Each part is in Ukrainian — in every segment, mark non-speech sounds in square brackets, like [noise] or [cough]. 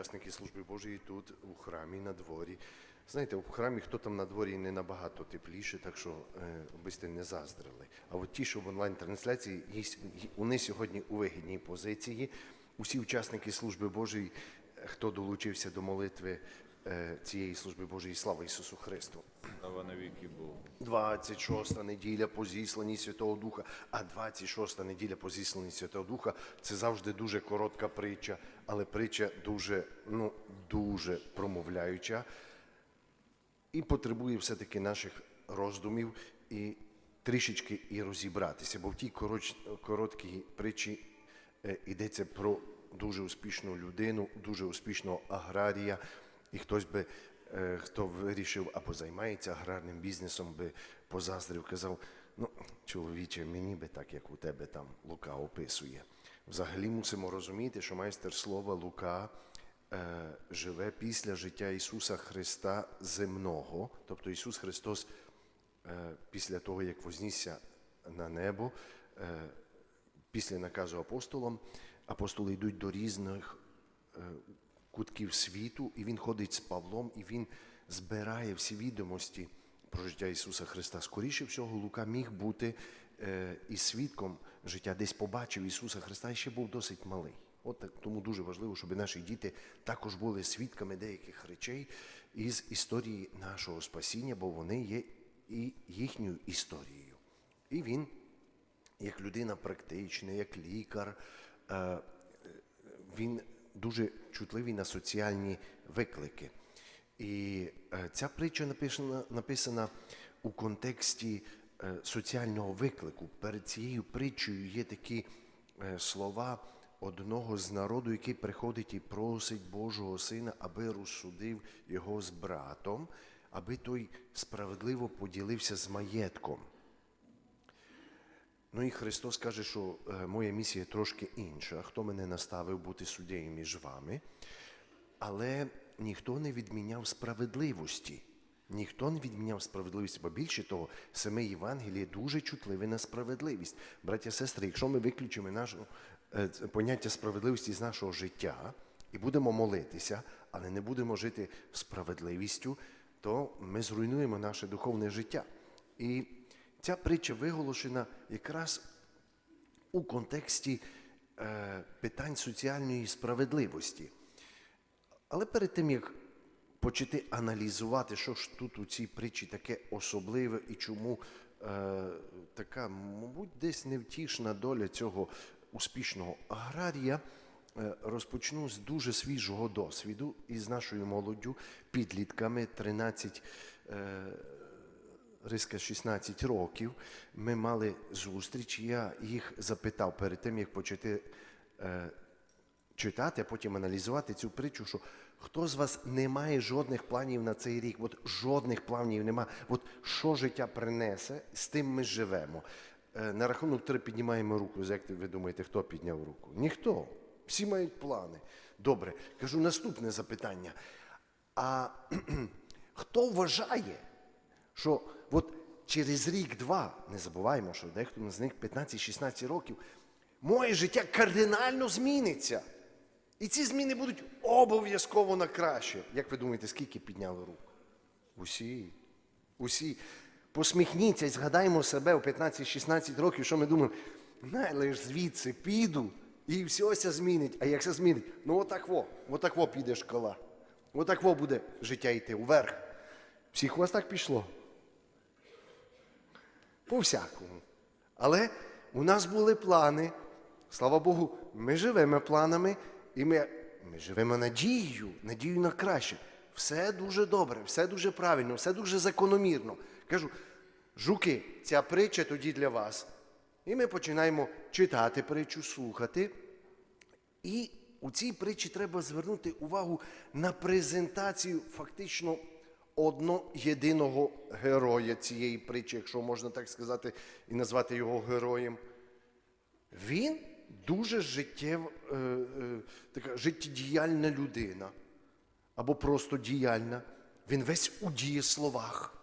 учасники служби Божої тут у храмі на дворі. Знаєте, у храмі хто там на дворі не набагато тепліше, так що е, бисте не заздрили. А от ті, що в онлайн-трансляції, вони сьогодні у вигідній позиції. Усі учасники служби Божої, е, хто долучився до молитви е, цієї служби Божої, слава Ісусу Христу. Слава навіки Богу. 26 неділя по зісланні Святого Духа, а 26 неділя по зісланні Святого Духа це завжди дуже коротка притча, але притча дуже, ну, дуже промовляюча і потребує все-таки наших роздумів і трішечки і розібратися, бо в тій короч, короткій притчі йдеться про дуже успішну людину, дуже успішного аграрія, і хтось би, хто вирішив або займається аграрним бізнесом, би позаздрив, казав, ну, чоловіче, мені би так, як у тебе там Лука описує. Взагалі мусимо розуміти, що майстер слова Лука е, живе після життя Ісуса Христа земного, тобто Ісус Христос е, після того, як вознісся на небо, е, після наказу апостолам, апостоли йдуть до різних е, кутків світу, і він ходить з Павлом, і він збирає всі відомості про життя Ісуса Христа. Скоріше всього, Лука міг бути е, і свідком життя, десь побачив Ісуса Христа і ще був досить малий. От так, тому дуже важливо, щоб наші діти також були свідками деяких речей із історії нашого спасіння, бо вони є і їхньою історією. І він, як людина практична, як лікар, е, він дуже чутливий на соціальні виклики. І е, ця притча написана, написана у контексті е, соціального виклику. Перед цією притчею є такі е, слова одного з народу, який приходить і просить Божого Сина, аби розсудив його з братом, аби той справедливо поділився з маєтком. Ну і Христос каже, що е, моя місія трошки інша. Хто мене наставив бути суддею між вами? Але ніхто не відміняв справедливості. Ніхто не відміняв справедливості, бо більше того, саме Євангеліє дуже чутливе на справедливість. Браття сестри, якщо ми виключимо наше поняття справедливості з нашого життя і будемо молитися, але не будемо жити справедливістю, то ми зруйнуємо наше духовне життя. І ця притча виголошена якраз у контексті е, питань соціальної справедливості. Але перед тим, як почати аналізувати, що ж тут у цій притчі таке особливе і чому е, така, мабуть, десь невтішна доля цього успішного аграрія, е, розпочну з дуже свіжого досвіду із нашою молоддю, підлітками 13 е, Риска 16 років. Ми мали зустріч. Я їх запитав перед тим, як почати е, читати, а потім аналізувати цю притчу, що хто з вас не має жодних планів на цей рік, от жодних планів нема. От що життя принесе, з тим ми живемо. Е, на рахунок три піднімаємо руку. Як ви думаєте, хто підняв руку? Ніхто. Всі мають плани. Добре, кажу наступне запитання. А [clears throat] хто вважає, що от через рік-два, не забуваємо, що дехто з них 15-16 років, моє життя кардинально зміниться. І ці зміни будуть обов'язково на краще. Як ви думаєте, скільки підняли руку? Усі. Усі. Посміхніться і згадаємо себе у 15-16 років, що ми думаємо, най звідси піду і все це змінить. А як це змінить? Ну отак во, отак во піде шкала. Отак во буде життя йти вверх. Всіх у вас так пішло. По-всякому. Але у нас були плани. Слава Богу, ми живемо планами, і ми, ми живемо надією, надією на краще. Все дуже добре, все дуже правильно, все дуже закономірно. Кажу, жуки, ця притча тоді для вас. І ми починаємо читати притчу, слухати. І у цій притчі треба звернути увагу на презентацію фактично одно єдиного героя цієї притчі, якщо можна так сказати, і назвати його героєм. Він дуже життєв, е, е, така життєдіяльна людина, або просто діяльна. Він весь у дієсловах.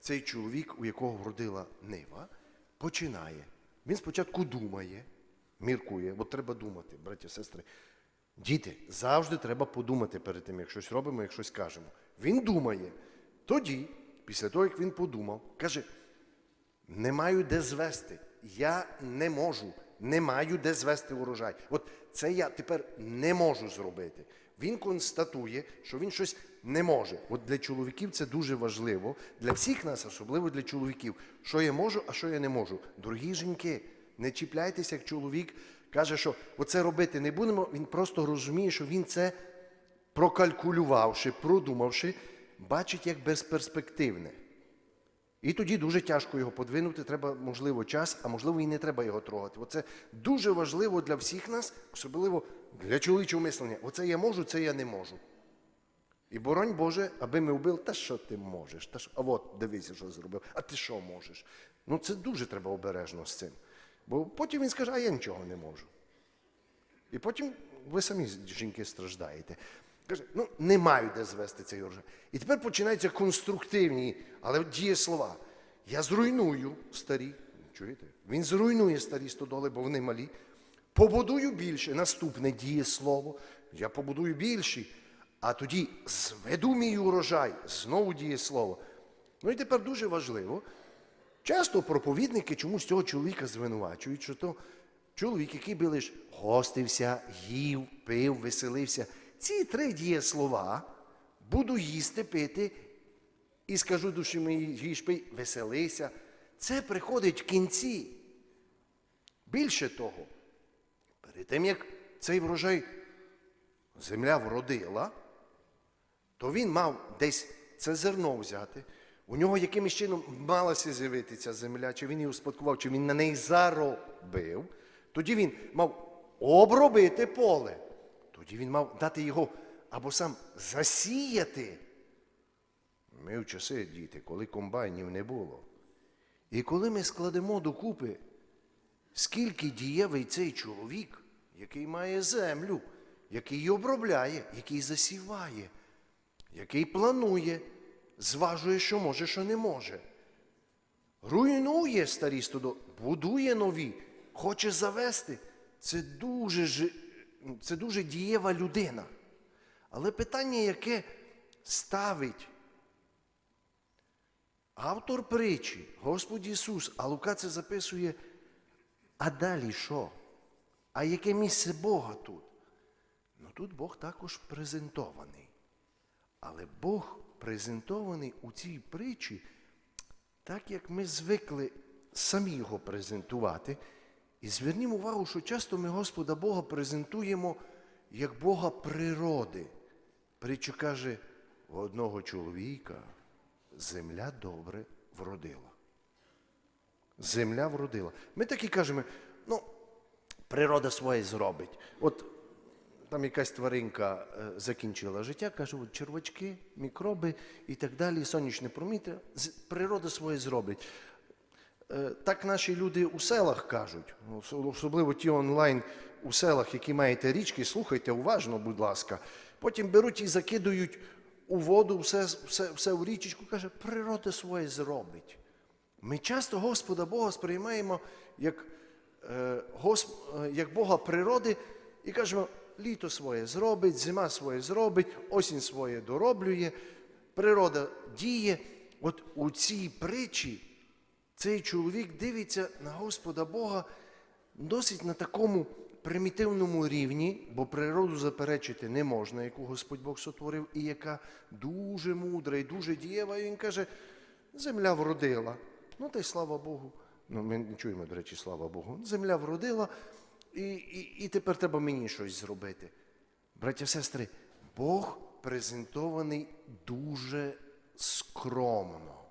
Цей чоловік, у якого вродила нива, починає. Він спочатку думає, міркує, бо треба думати, браті сестри. Діти, завжди треба подумати перед тим, як щось робимо, як щось кажемо. Він думає. Тоді, після того, як він подумав, каже: не маю де звести. Я не можу, не маю де звести урожай. От це я тепер не можу зробити. Він констатує, що він щось не може. От для чоловіків це дуже важливо, для всіх нас, особливо для чоловіків, що я можу, а що я не можу. Дорогі жінки, не чіпляйтеся, як чоловік каже, що оце робити не будемо. Він просто розуміє, що він це прокалькулювавши, продумавши, бачить як безперспективне. І тоді дуже тяжко його подвинути, треба, можливо, час, а можливо, і не треба його трогати. Оце дуже важливо для всіх нас, особливо для чоловічого мислення. Оце я можу, це я не можу. І боронь Боже, аби ми вбили, та що ти можеш? Та що? А от дивися, що зробив, а ти що можеш? Ну це дуже треба обережно з цим. Бо потім він скаже, а я нічого не можу. І потім ви самі жінки страждаєте. Каже, ну не маю де звести цей урожай. І тепер починаються конструктивні, але дієслова. Я зруйную старі. Чуєте? Він зруйнує старі стодоли, бо вони малі. Побудую більше. Наступне дієслово. Я побудую більші. А тоді зведу мій урожай. Знову дієслово. Ну і тепер дуже важливо. Часто проповідники чомусь цього чоловіка звинувачують, що то чоловік, який би лиш гостився, їв, пив, веселився. Ці три дієслова буду їсти, пити і скажу душі моїй пий, веселися. Це приходить в кінці. Більше того, перед тим як цей врожай земля вродила, то він мав десь це зерно взяти. У нього якимось чином малася з'явитися земля, чи він її успадкував, чи він на неї заробив. Тоді він мав обробити поле. Тоді він мав дати його або сам засіяти. Ми в часи, діти, коли комбайнів не було. І коли ми складемо докупи, скільки дієвий цей чоловік, який має землю, який обробляє, який засіває, який планує, зважує, що може, що не може. Руйнує старі стодо, будує нові, хоче завести. Це дуже, це дуже дієва людина. Але питання, яке ставить автор притчі, Господь Ісус, а Лука це записує, а далі що? А яке місце Бога тут? Ну тут Бог також презентований. Але Бог презентований у цій притчі, так як ми звикли самі його презентувати. І звернімо увагу, що часто ми Господа Бога презентуємо як Бога природи. Притча каже, одного чоловіка земля добре вродила. Земля вродила. Ми так і кажемо, ну, природа своє зробить. От там якась тваринка е, закінчила життя, каже, от червачки, мікроби і так далі, сонячне проміття, природа своє зробить. Е, Так наші люди у селах кажуть, особливо ті онлайн у селах, які маєте річки, слухайте уважно, будь ласка. Потім беруть і закидують у воду все, все, все в річечку, каже, природа своє зробить. Ми часто Господа Бога сприймаємо як, е, Гос, е, як Бога природи і кажемо, літо своє зробить, зима своє зробить, осінь своє дороблює, природа діє. От у цій притчі цей чоловік дивиться на Господа Бога досить на такому примітивному рівні, бо природу заперечити не можна, яку Господь Бог сотворив, і яка дуже мудра і дуже дієва. І він каже, земля вродила. Ну та й слава Богу. Ну, ми не чуємо, до речі, слава Богу. Земля вродила, і, і, і тепер треба мені щось зробити. Браття, сестри, Бог презентований дуже скромно.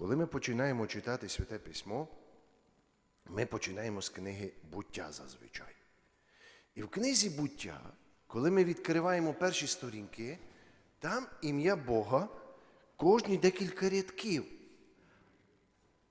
Коли ми починаємо читати Святе Письмо, ми починаємо з книги буття зазвичай. І в книзі буття, коли ми відкриваємо перші сторінки, там ім'я Бога кожні декілька рядків.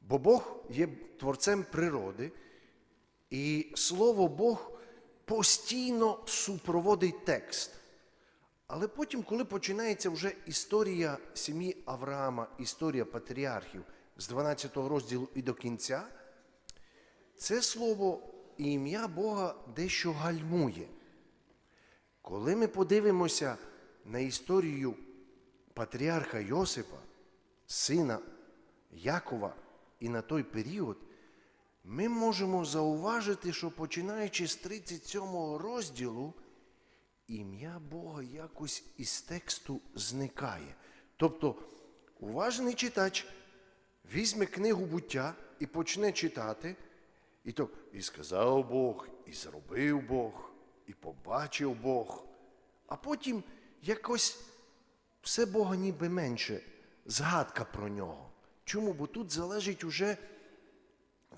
Бо Бог є творцем природи, і слово Бог постійно супроводить текст. Але потім, коли починається вже історія сім'ї Авраама, історія патріархів з 12 розділу і до кінця, це слово і ім'я Бога дещо гальмує. Коли ми подивимося на історію патріарха Йосипа, сина Якова, і на той період, ми можемо зауважити, що починаючи з 37 розділу, ім'я Бога якось із тексту зникає. Тобто, уважний читач візьме книгу буття і почне читати, і то і сказав Бог, і зробив Бог, і побачив Бог. А потім якось все Бога ніби менше, згадка про нього. Чому? Бо тут залежить уже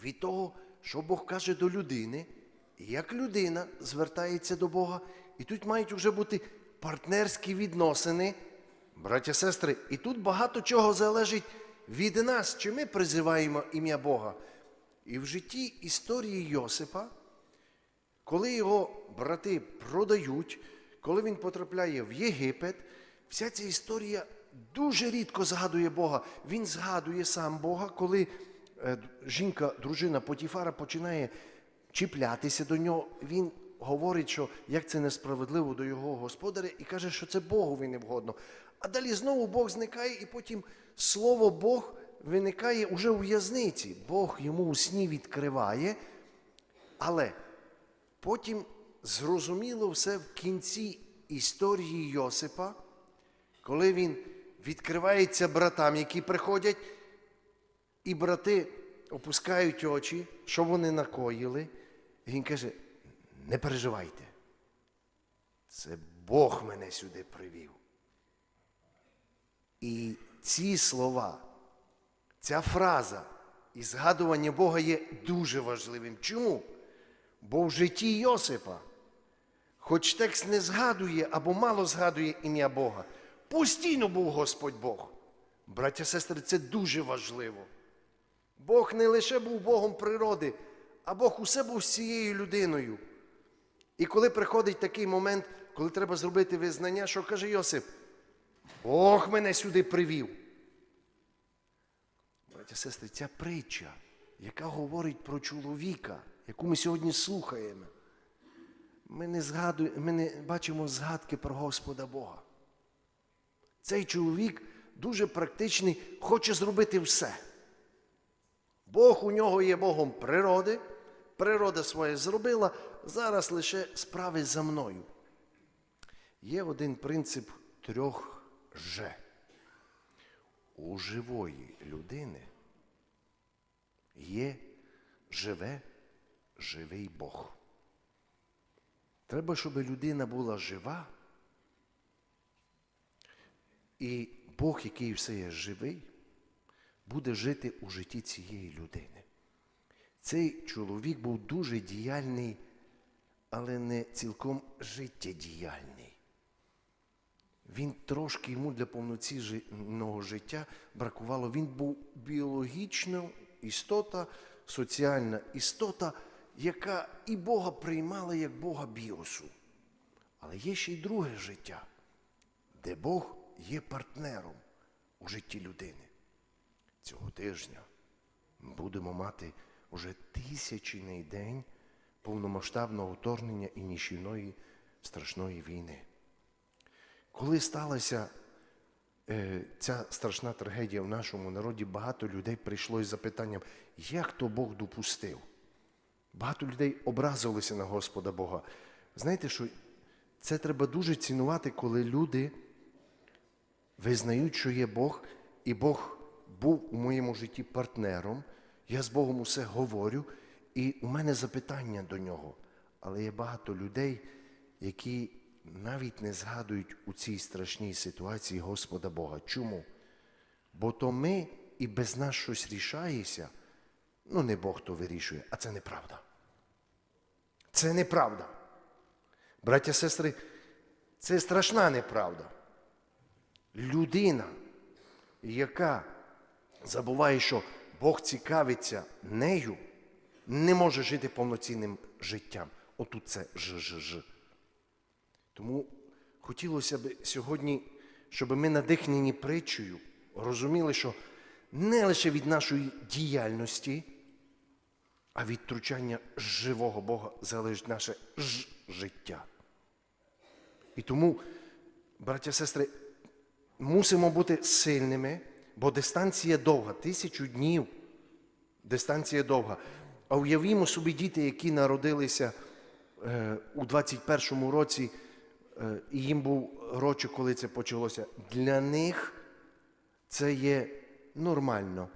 від того, що Бог каже до людини, і як людина звертається до Бога, і тут мають вже бути партнерські відносини, браття, сестри, і тут багато чого залежить від нас, чи ми призиваємо ім'я Бога. І в житті історії Йосипа, коли його брати продають, коли він потрапляє в Єгипет, вся ця історія дуже рідко згадує Бога. Він згадує сам Бога, коли е, жінка, дружина Потіфара починає чіплятися до нього. Він говорить, що як це несправедливо до його господаря, і каже, що це Богові не вгодно. А далі знову Бог зникає, і потім слово Бог виникає уже у в'язниці. Бог йому у сні відкриває, але потім зрозуміло все в кінці історії Йосипа, коли він відкривається братам, які приходять, і брати опускають очі, що вони накоїли. І він каже: не переживайте. Це Бог мене сюди привів. І ці слова, ця фраза і згадування Бога є дуже важливим. Чому? Бо в житті Йосипа, хоч текст не згадує або мало згадує ім'я Бога, постійно був Господь Бог. Браття сестри, це дуже важливо. Бог не лише був Богом природи, а Бог усе був з цією людиною. І коли приходить такий момент, коли треба зробити визнання, що каже Йосип, Бог мене сюди привів. Браття сестри, ця притча, яка говорить про чоловіка, яку ми сьогодні слухаємо, ми не, згадуємо, ми не бачимо згадки про Господа Бога. Цей чоловік дуже практичний, хоче зробити все. Бог у нього є Богом природи, природа своє зробила, зараз лише справи за мною. Є один принцип трьох Ж. У живої людини є живе, живий Бог. Треба, щоб людина була жива, і Бог, який все є живий, буде жити у житті цієї людини. Цей чоловік був дуже діяльний, але не цілком життєдіяльний. Він трошки йому для повноцінного життя бракувало. Він був біологічна істота, соціальна істота, яка і Бога приймала як Бога біосу. Але є ще й друге життя, де Бог є партнером у житті людини. Цього тижня ми будемо мати уже тисячний день повномасштабного вторгнення і ніщівної страшної війни. Коли сталася е, ця страшна трагедія в нашому народі, багато людей прийшло із запитанням, як то Бог допустив? Багато людей образилися на Господа Бога. Знаєте, що це треба дуже цінувати, коли люди визнають, що є Бог, і Бог був у моєму житті партнером. Я з Богом усе говорю, і у мене запитання до нього. Але є багато людей, які навіть не згадують у цій страшній ситуації Господа Бога. Чому? Бо то ми і без нас щось рішається, ну не Бог то вирішує, а це неправда. Це неправда. Браття, сестри, це страшна неправда. Людина, яка забуває, що Бог цікавиться нею, не може жити повноцінним життям. Отут це ж-ж-ж. Тому хотілося б сьогодні, щоб ми надихнені притчею розуміли, що не лише від нашої діяльності, а від втручання живого Бога залежить наше життя. І тому, браття сестри, мусимо бути сильними, бо дистанція довга, тисячу днів. Дистанція довга. А уявімо собі діти, які народилися е, у 21-му році, е, і їм був рочок, коли це почалося. Для них це є нормально.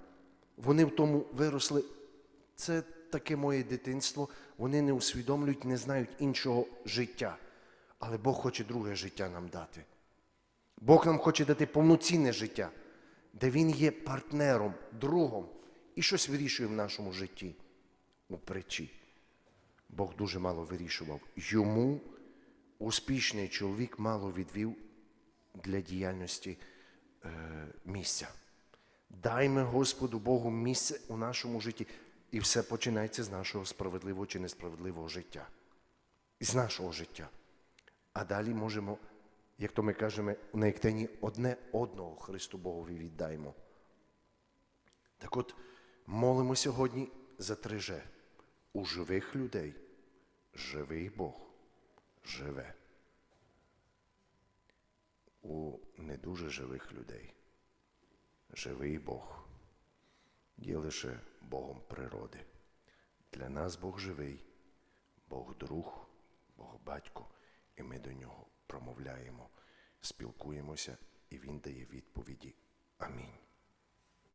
Вони в тому виросли. Це таке моє дитинство. Вони не усвідомлюють, не знають іншого життя. Але Бог хоче друге життя нам дати. Бог нам хоче дати повноцінне життя, де Він є партнером, другом і щось вирішує в нашому житті притчі. Бог дуже мало вирішував. Йому успішний чоловік мало відвів для діяльності е, місця. Дайме Господу Богу місце у нашому житті. І все починається з нашого справедливого чи несправедливого життя. З нашого життя. А далі можемо, як то ми кажемо, на ектені одне одного Христу Богові віддаймо. Так от, молимо сьогодні за три же. У живих людей живий Бог живе. У не дуже живих людей живий Бог є лише Богом природи. Для нас Бог живий, Бог друг, Бог батько, і ми до нього промовляємо, спілкуємося, і Він дає відповіді. Амінь.